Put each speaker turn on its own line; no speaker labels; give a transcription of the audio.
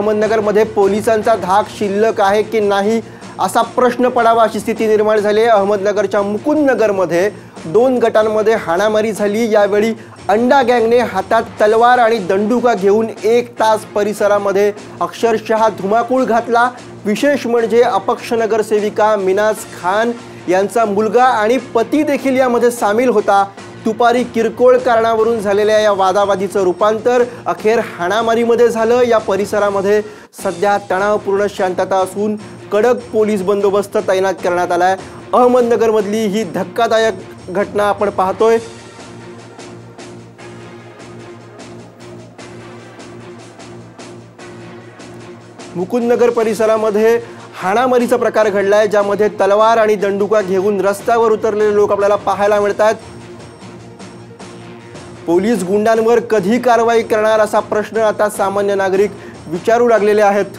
अहमदनगरमध्ये पोलिसांचा धाक शिल्लक आहे की नाही असा प्रश्न पडावा अशी स्थिती निर्माण झाली आहे. अहमदनगरच्या मुकुंदनगरमध्ये दोन गटांमध्ये हाणामारी झाली. यावेळी अंडा गँगने हातात तलवार आणि दंडुका घेऊन एक तास परिसरामध्ये अक्षरशः धुमाकूळ घातला. विशेष म्हणजे अपक्ष नगरसेविका मिनाज खान यांचा मुलगा आणि पती देखील यामध्ये सामील होता. दुपारी किरकोळ कारणावरून झालेल्या या वादावादीचं रूपांतर अखेर हाणामारीमध्ये झालं. या परिसरामध्ये सध्या तणावपूर्ण शांतता असून कडक पोलीस बंदोबस्त तैनात करण्यात आला आहे अहमदनगरमधली ही धक्कादायक घटना आपण पाहतोय. मुकुंदनगर परिसरामध्ये हाणामारीचा प्रकार घडला आहे ज्यामध्ये तलवार आणि दंडुका घेऊन रस्त्यावर उतरलेले लोक आपल्याला पाहायला मिळत आहेत पोलीस गुंडांवर कधी कारवाई करणार असा प्रश्न आता सामान्य नागरिक विचारू लागलेले आहेत.